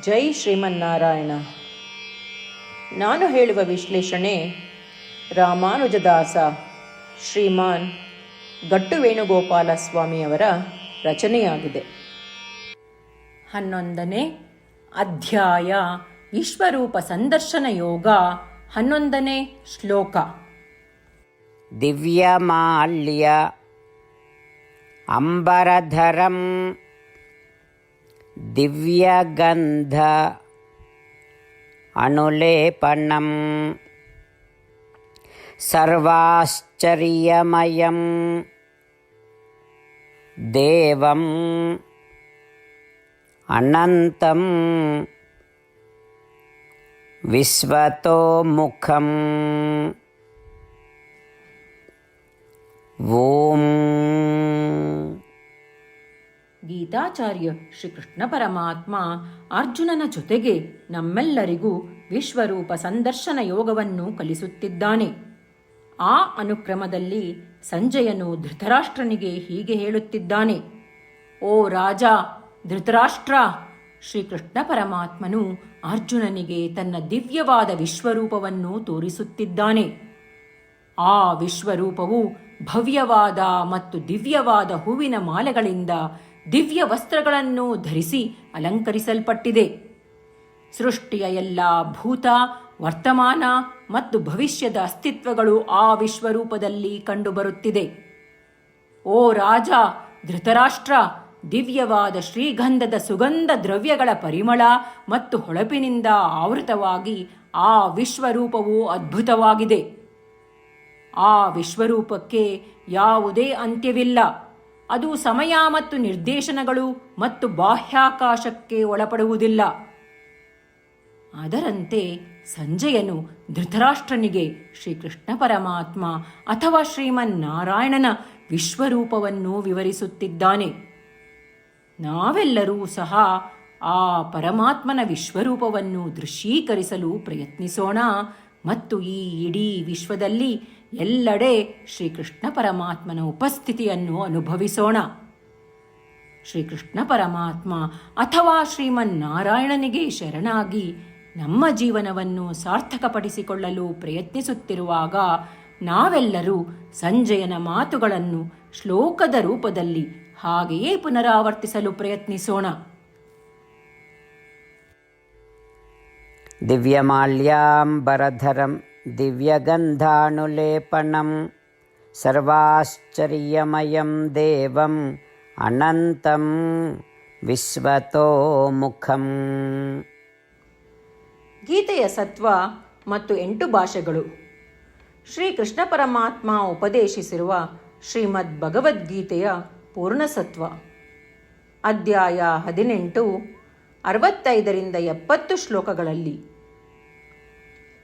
ಜೈ ಶ್ರೀಮನ್ನಾರಾಯಣ. ನಾನು ಹೇಳುವ ವಿಶ್ಲೇಷಣೆ ರಾಮಾನುಜದಾಸ ಶ್ರೀಮಾನ್ ಗಟ್ಟು ವೇಣುಗೋಪಾಲ ಸ್ವಾಮಿಯವರ ರಚನೆಯಾಗಿದೆ. ಹನ್ನೊಂದನೇ ಅಧ್ಯಾಯ ವಿಶ್ವರೂಪ ಸಂದರ್ಶನ ಯೋಗ ಹನ್ನೊಂದನೇ ಶ್ಲೋಕ. ದಿವ್ಯಮಾಲ್ಯ ಅಂಬರಧರಂ దివ్యగంధ అనులేపణం సర్వాశ్చర్యమయం దేవం అనంతం విశ్వతోముఖం ఓం ಗೀತಾಚಾರ್ಯ ಶ್ರೀಕೃಷ್ಣ ಪರಮಾತ್ಮ ಅರ್ಜುನನ ಜೊತೆಗೆ ನಮ್ಮೆಲ್ಲರಿಗೂ ವಿಶ್ವರೂಪ ಸಂದರ್ಶನ ಯೋಗವನ್ನು ಕಲಿಸುತ್ತಿದ್ದಾನೆ. ಆ ಅನುಕ್ರಮದಲ್ಲಿ ಸಂಜಯನು ಧೃತರಾಷ್ಟ್ರನಿಗೆ ಹೀಗೆ ಹೇಳುತ್ತಿದ್ದಾನೆ. ಓ ರಾಜ, ಧೃತರಾಷ್ಟ್ರ! ಶ್ರೀಕೃಷ್ಣ ಪರಮಾತ್ಮನು ಅರ್ಜುನನಿಗೆ ತನ್ನ ದಿವ್ಯವಾದ ವಿಶ್ವರೂಪವನ್ನು ತೋರಿಸುತ್ತಿದ್ದಾನೆ. ಆ ವಿಶ್ವರೂಪವು ಭವ್ಯವಾದ ಮತ್ತು ದಿವ್ಯವಾದ ಹೂವಿನ ಮಾಲೆಗಳಿಂದ ದಿವ್ಯ ವಸ್ತ್ರಗಳನ್ನು ಧರಿಸಿ ಅಲಂಕರಿಸಲ್ಪಟ್ಟಿದೆ. ಸೃಷ್ಟಿಯ ಎಲ್ಲ ಭೂತ, ವರ್ತಮಾನ ಮತ್ತು ಭವಿಷ್ಯದ ಅಸ್ತಿತ್ವಗಳು ಆ ವಿಶ್ವರೂಪದಲ್ಲಿ ಕಂಡುಬರುತ್ತಿದೆ. ಓ ರಾಜ, ಧೃತರಾಷ್ಟ್ರ, ದಿವ್ಯವಾದ ಶ್ರೀಗಂಧದ ಸುಗಂಧ ದ್ರವ್ಯಗಳ ಪರಿಮಳ ಮತ್ತು ಹೊಳಪಿನಿಂದ ಆವೃತವಾಗಿ ಆ ವಿಶ್ವರೂಪವು ಅದ್ಭುತವಾಗಿದೆ. ಆ ವಿಶ್ವರೂಪಕ್ಕೆ ಯಾವುದೇ ಅಂತ್ಯವಿಲ್ಲ. ಅದು ಸಮಯ ಮತ್ತು ನಿರ್ದೇಶನಗಳು ಮತ್ತು ಬಾಹ್ಯಾಕಾಶಕ್ಕೆ ಒಳಪಡುವುದಿಲ್ಲ. ಅದರಂತೆ ಸಂಜಯನು ಧೃತರಾಷ್ಟ್ರನಿಗೆ ಶ್ರೀಕೃಷ್ಣ ಪರಮಾತ್ಮ ಅಥವಾ ಶ್ರೀಮನ್ನಾರಾಯಣನ ವಿಶ್ವರೂಪವನ್ನು ವಿವರಿಸುತ್ತಿದ್ದಾನೆ. ನಾವೆಲ್ಲರೂ ಸಹ ಆ ಪರಮಾತ್ಮನ ವಿಶ್ವರೂಪವನ್ನು ದೃಶ್ಯೀಕರಿಸಲು ಪ್ರಯತ್ನಿಸೋಣ ಮತ್ತು ಈ ಇಡೀ ವಿಶ್ವದಲ್ಲಿ ಎಲ್ಲೆಡೆ ಶ್ರೀಕೃಷ್ಣ ಪರಮಾತ್ಮನ ಉಪಸ್ಥಿತಿಯನ್ನು ಅನುಭವಿಸೋಣ. ಶ್ರೀಕೃಷ್ಣ ಪರಮಾತ್ಮ ಅಥವಾ ಶ್ರೀಮನ್ನಾರಾಯಣನಿಗೆ ಶರಣಾಗಿ ನಮ್ಮ ಜೀವನವನ್ನು ಸಾರ್ಥಕಪಡಿಸಿಕೊಳ್ಳಲು ಪ್ರಯತ್ನಿಸುತ್ತಿರುವಾಗ ನಾವೆಲ್ಲರೂ ಸಂಜಯನ ಮಾತುಗಳನ್ನು ಶ್ಲೋಕದ ರೂಪದಲ್ಲಿ ಹಾಗೆಯೇ ಪುನರಾವರ್ತಿಸಲು ಪ್ರಯತ್ನಿಸೋಣ. ದಿವ್ಯಮಾಲ್ಯಾಂಬರಧರಂ ದಿವ್ಯಗಂಧಾನುಲೇಪನಂ ಸರ್ವಾಶ್ಚರ್ಯಮಯಂ ದೇವಂ ಅನಂತಂ ವಿಶ್ವತೋಮುಖಂ. ಗೀತೆಯ ಸತ್ವ ಮತ್ತು ಎಂಟು ಭಾಷೆಗಳು. ಶ್ರೀ ಕೃಷ್ಣ ಪರಮಾತ್ಮ ಉಪದೇಶಿಸಿರುವ ಶ್ರೀಮದ್ ಭಗವದ್ಗೀತೆಯ ಪೂರ್ಣಸತ್ವ ಅಧ್ಯಾಯ ಹದಿನೆಂಟು, ಅರವತ್ತೈದರಿಂದ ಎಪ್ಪತ್ತು ಶ್ಲೋಕಗಳಲ್ಲಿ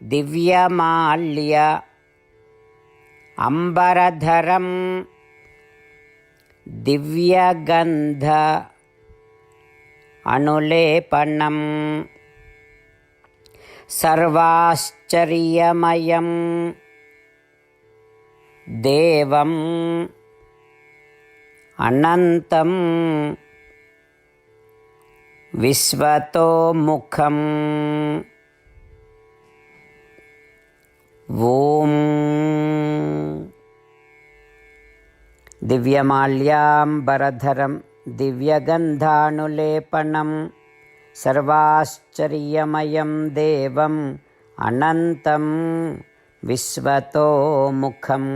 दिव्यमाल्य अम्बरधरं दिव्यगन्ध अनुलेपनं सर्वाश्चर्यमयं देवम् अनन्तं विश्वतोमुखम् ఓం దివ్యమాల్యాంబరధరం దివ్యగంధానులేపనం సర్వాశ్చర్యమయం దేవం అనంతం విశ్వతోముఖం.